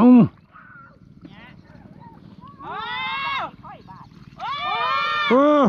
อืมโอ้เออ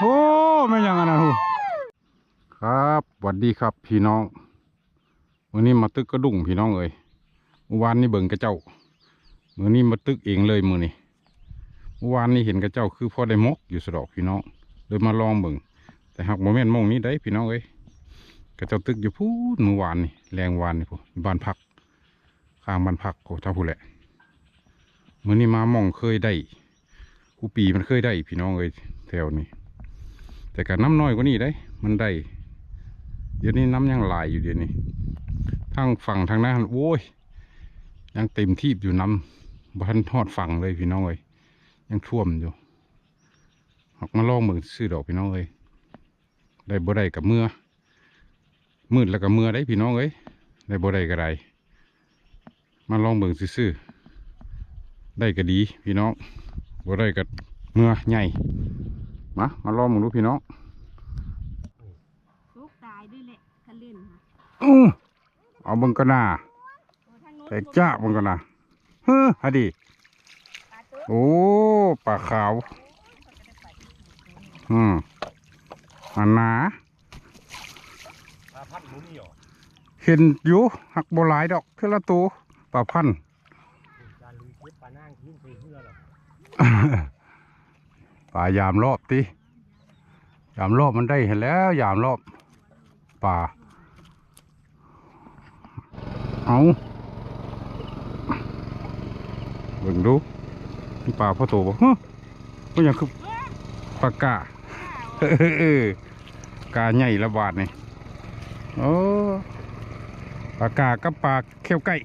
โอ้ไม่ยังอันนั้นหูครับสวัสดีครับพี่น้อง วันนี้มาตึกกระดุ่งพี่น้องเอ้ยวานนี่เบิ่งกระเจ้ามือนี้มาตึกเองเลยมือนี่อวานนี่เห็นกระเจ้าคือพอได้มกอยู่สะดอกพี่น้องเลยมาลองเบิ่งแต่หากโมเมนต์มองนี้ได้พี่น้องเอ้ยกระเจ้าตึกอยู่พูดเมื่อวานนี่แรงวานนี่พูอยู่บ้านพัก ข้างบ้านพักโอ้เท่าพูดแหละมื่อนี้มามองเคยได้กูปีมันเคยได้ พี่น้องเอ้ยแถวนี้ แต่ก็น้ำน้อยกว่านี้ได้ มันได้ เดี๋ยวนี้น้ำยังหลายอยู่เดี๋ยวนี้ทางฝั่งทางนั้นโอ้ย ยังเต็มที่อยู่น้ำบ้านทอดฝั่งเลยพี่น้องเอ้ยยังท่วมอยู่หอกมาลองเมืองซื้อดอกพี่น้องเอ้ยได้บ่ได้กับเมื่อมืดแล้วก็เมื่อได้พี่น้องเอ้ยได้บ่ได้ก็ได้ มาลองเบิ่งซื่อๆได้ก็ดีพี่น้องบ่ได้กับเมื่อใหญ่มามาลองมึงดูพี่น้องลูกตายด้วยแหละถ้าเล่นค่ะอื้อเอาเบิ่งกันนาโอ้ทางโน้นแต่จ้าเบิ่งกันนาเฮ้อฮะดิปลาตัวโอ้ปลาขาวอืมอันหนาปลาพัดหมูนี่หรอเห็นอยู่หักบ่หลายดอกเท่าละตัว ปลาพันธุ์การลุยเก็บปลานั่งทิ้งไปเพื่อหรอปลายามรอบติยามรอบมันได้เห็นแล้ว ยามรอบป่า เอาเบิ่งดูมีปลาพ่อโตบ่ฮะก็ยังคือปลากาเออกาใหญ่ละบาทนี่โอ้ปลากากับปลาเขี้ยวไก่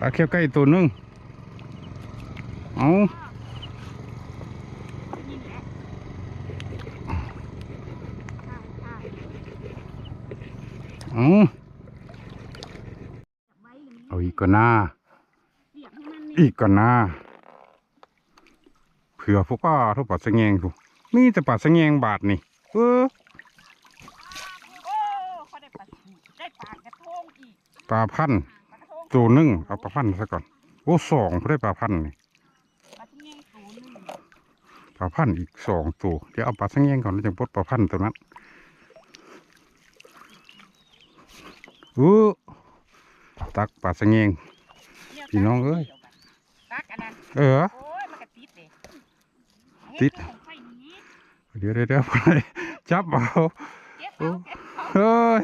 ปลาเขี้ยวไก่ตัวหนึงเอานี่แหละข้างข้างเอาจับไว้หรือเอาอีกก่อนหน้าเสียบให้มันอีกก่อนหน้าเผื่อพวกป้าทุกปลาสะแงงทุกมีแต่ปลาสะแงงบาทนี่เออโอ้เขาได้ปลาได้ปลากระทงอีกปลาพันธุ์ปลากระทง ตัวหนึ่งเอาปลาพันธุ์ซะก่อน โอ้สองเพื่อได้ปลาพันธุ์นี่ปลาที่แง่งตูนหนึ่งปลาพันธุ์อีกสองตัว เดี๋ยวเอาปลาสะแงงก่อนแล้วจึงปลดปลาพันธุ์ตัวนั้นเออตักปลาสะแงงเนี่ยพี่น้องเอ้ยตักอันนั้นเออโอ้ยมันกระติดเลยติดเอาให้ของไฟนี้เดี๋ยวเดี๋ยวเดี๋ยวจับเอาเก็บเอาเก็บเอาเฮ้ย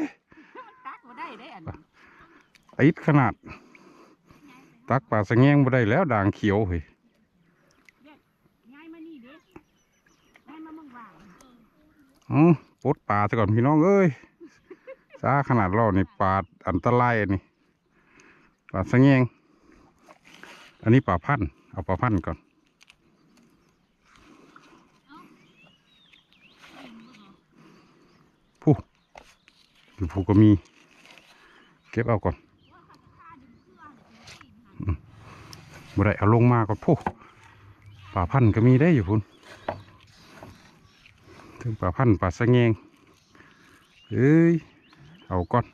ตักมาได้ได้อันนี้ อิดขนาด ตักปลาสะแงงบ่ได้แล้วด่างเขียวเฮ้ยง่ายมานี่เด้ง่ายมาเมืองว่างอือปดปลาซะก่อนพี่น้องเอ้ยซาขนาดเรานี่ปลาอันตรายอันนี้ปลาสะแงงอันนี้ปลาพันเอาปลาพันก่อนผู้อยู่ผู้ก็มี เก็บเอาก่อน บ่ได้เอาลงมาก่อนผู้ปลาพันธุ์ก็มีได้อยู่พุ่นถึงปลาพันธุ์ปลาสะแงงเอ้ยเอาก่อน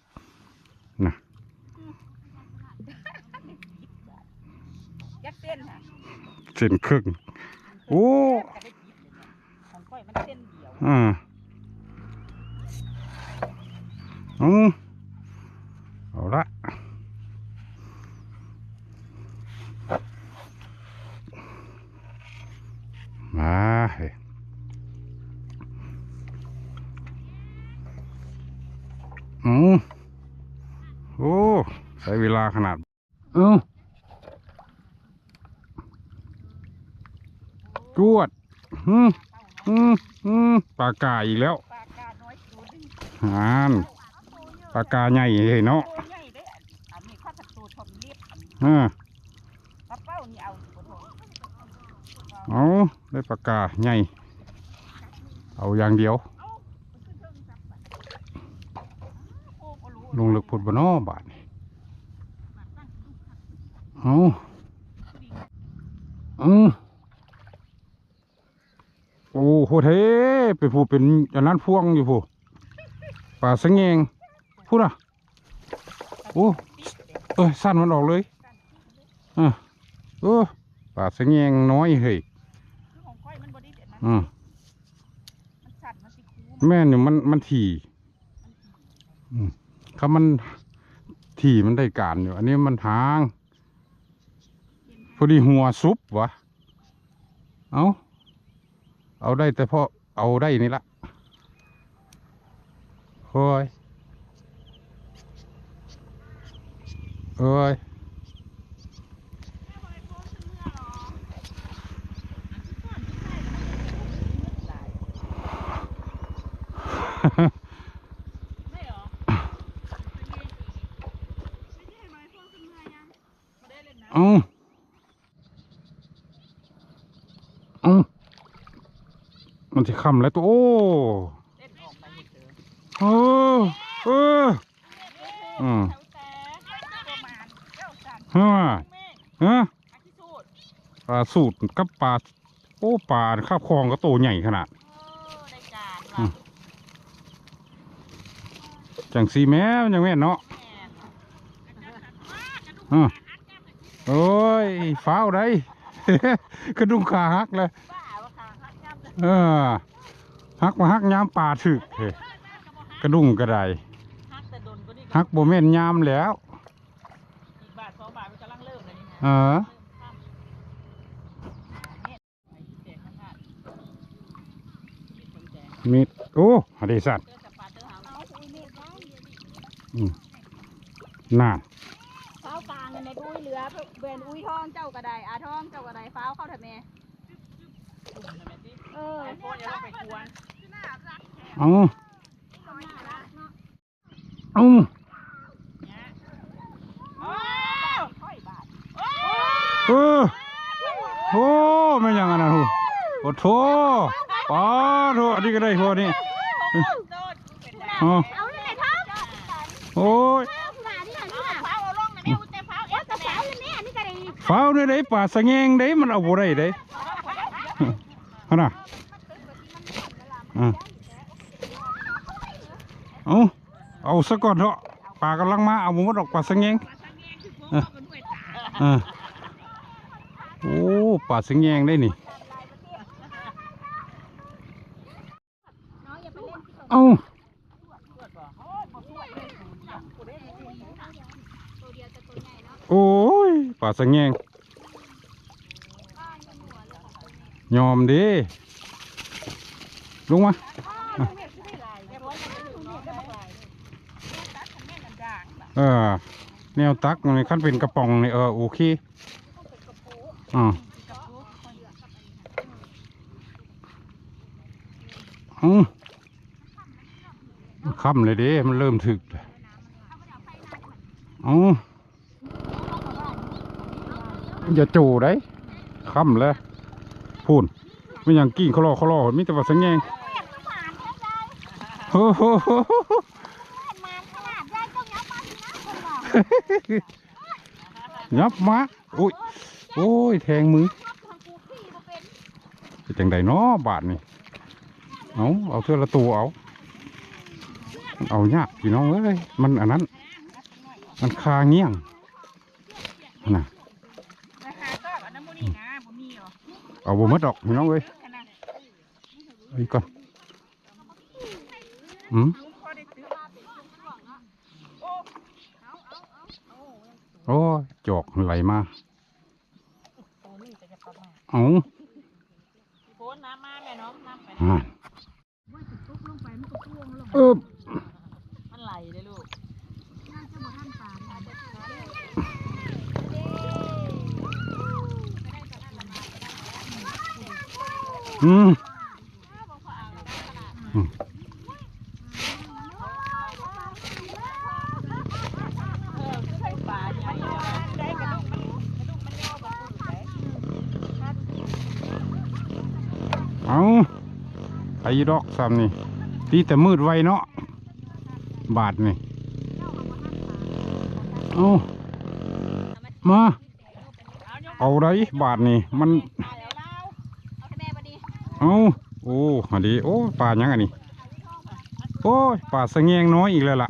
นะยักเส้นค่ะเส้นครึ่งโอ้ก็ได้ติดเลยเนี่ยของก้อยมันเส้นเดียวอ่าอืมเอาละมาเฮ้ยอืมโอ้ใช้เว ลาขนาด เอ้าจวดอืมอืมอืมปลากาอีกแล้วปลากาน้อยตัวนึงหานปลากาใหญ่เฮ้ยเนาะตัวใหญ่เด้ออันนี้ข้าวผัดตัวทอมเล็บอันนี้อ่าปลาเป้านี่เอาบ่โทษเอาได้ปลากาใหญ่เอาอย่างเดียวโอ้บ่รู้ลงลึกพุดบเนอบาทนี่ เอาอือโอ้โหเทไปผู้เป็นอันนั้นพวงอยู่ผู้ปลาสะแงงพูดอะโอ้เอ้ยสั้นมันออกเลยเออเออปลาสะแงงน้อยเฮ้ยคือของก้อยมันบอดี้เด็ดมันอืมมันสั่นมันสิคูแม่นอยู่มันมันถี่อืมถ้ามันถี่มันได้การอยู่ อันนี้มันหางพ อดีหัวซุปวะเอาเอาได้แต่พอเอาได้นี่ละโอ้ยโอ้ยอ๋อา มันจะคำแล้วตัวโอ้เล่นออกไปเถอะเออเอออืมแถวแต่ประมาณเก้าสั่นฮะแม่ฮะอาทิสูตรปลาสูตรกับปลาโอ้ปลาคาบคลองก็โตใหญ่ขนาดเออในการอืว่ะมจังสีแม้มันยังแม่นเนาะแม่นอะโอ้ยฟ้าวได้กระดุมขาหักเลย เลยเออหักมาหักยามป่าถึกเฮ้ยกระดุมกระไดฮักแต่โดนก็นี่หักโบแม่นยามแล้วอีกบาทสองบาทมันกำลังเริ่มเลยนี่เอนะอเริ่มข้ามเนี่ยไอ้เด็กข้างหน้าชีวิตคนแก่มีดโอ้อดีสัตว์เจอจับปลาเจอหางเอาคุยเม็ดบ้างน่านฟ้าวกลางกันในอุ้ยเหลือเบนอุ้ยทองเจ้ากระไดอาทองเจ้ากระไดฟ้าวเข้าทำไมกลุ่มเลยแม่ที่ เออไอ้โฟนอย่าลงไปกวนเอาเอาเนี่ยโอ้ค่อยบาทโอ้เออโอ้ไม่ยังอันนั้นหูโอ้โถป้าโถอันนี้ก็ได้พอนี่โดดเป็นได้อ๋อเอาที่ไหนท้องโอ้ยหนาที่ไหนเอานี่เท้าเอาลงนะแม่อุ้แต่เท้าเอ๊ะกระเป๋าเลยแม่นี่กระไดฟ้าวเนี่ยได้ป่าสะแงงได้มันเอาบ่ได้ได้ฮะน่ะ อะเอาเอาซะก่อนเถอะป่ากำลังมาเอาหมดออกป่าสะแงงเออเออโอ้ป่าสะแงงได้นี่น้องอย่าไปเล่นที่เอ้าตัวเดียวจะตัวใหญ่เนาะโอ้ยป่าสะแงงยอมเดิ ลงมาเออแนวตักในขั้นเป็นกระป๋องนี่เออโอเคอ่าอืมค่ำเลยเด้มันเริ่มถึกเลยเอาอย่าจูได้ค่ำแล้วพูนไม่อย่างกิ่งเขาลอเขาลอมีแต่ว่าสังแงง โอ้โหมาขนาดได้ต้องยับมาทีนะคนบอยับมาโอ้ยโอ้ยแทงมือเป็นจังใดเนาะบาทนี่เอาเอาเทือละตัวเอาเอายากพี่น้องเอ้ยมันอันนั้น มันคาเงี้ยงน่ะเอาบ่มดดอกพี่น้องเอ้ยขนาดเอาอีกก่อน อืมลุงพอได้ซื้อโอ้ยจอกไหลมาโอ้นี่จะจะประมาณเอาโฟนน้ำมาแม่น้องน้ำไปอ่าตุ๊กลงไปมันก็พ่วงลงเออมันไหลเลยลูกน่าจะหมดท่านปานอืม ยุดอกซ้ำนี่ตีแต่มืดไวเนาะบาทนี่เอามา เอาไรบาทนี่มันเอาโอ้อันนี้โอ้ป่ายังอันี้โอ้ยป่าสงเงงน้อยอีกแล้วล่ะ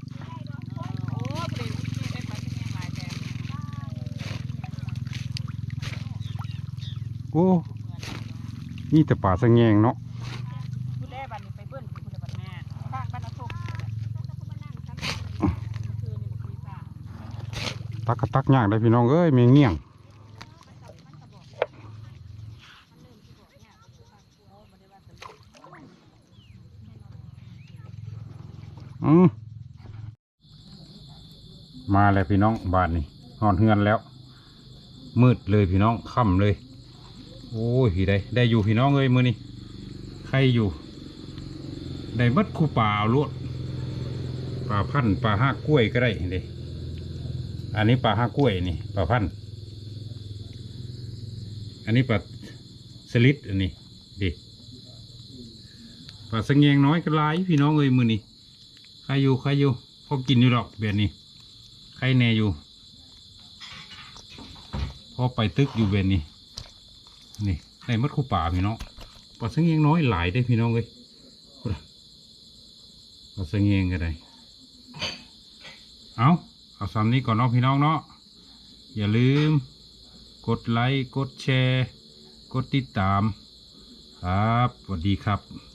โอ้นี่แต่ป่าสงเงงเนาะ ตักกระตักย่ากได้พี่น้องเอ้ยแมงเงี้ยงอืมมาแล้วพี่น้องบ้านนี้หอนเฮือนแล้ว มืดเลยพี่น้องค่ำเลย โอ้ยพี่ได้ได้อยู่พี่น้องเอ้ยมือนี้ใครอยู่ ได้เบัดคู่ป่าลวดป่าพันธุ์ป่าห้ากล้วยก็ได้เด้ อันนี้ปลาห้ากล้วยนี่ปลาพันอันนี้ปลาสลิดอันนี้ดิปลาสะเงงน้อยก็หลายพี่น้องเอ้ยมือนี่ใครอยู่ใครอยู่พอกินอยู่ดอกแบบนี้ใครแน่อยู่พอไปตึกอยู่แบบนี้นี่ในมัดคู่ป่าพี่น้องปลาสะเงงน้อยหลายได้พี่น้องเอ้ยพูดอะปลาสะเงงก็ได้เอา เอาสำนี้ก่อนเนาะพี่น้องเนาะอย่าลืม กดไลค์ กดแชร์ กดติดตาม ครับสวัสดีครับ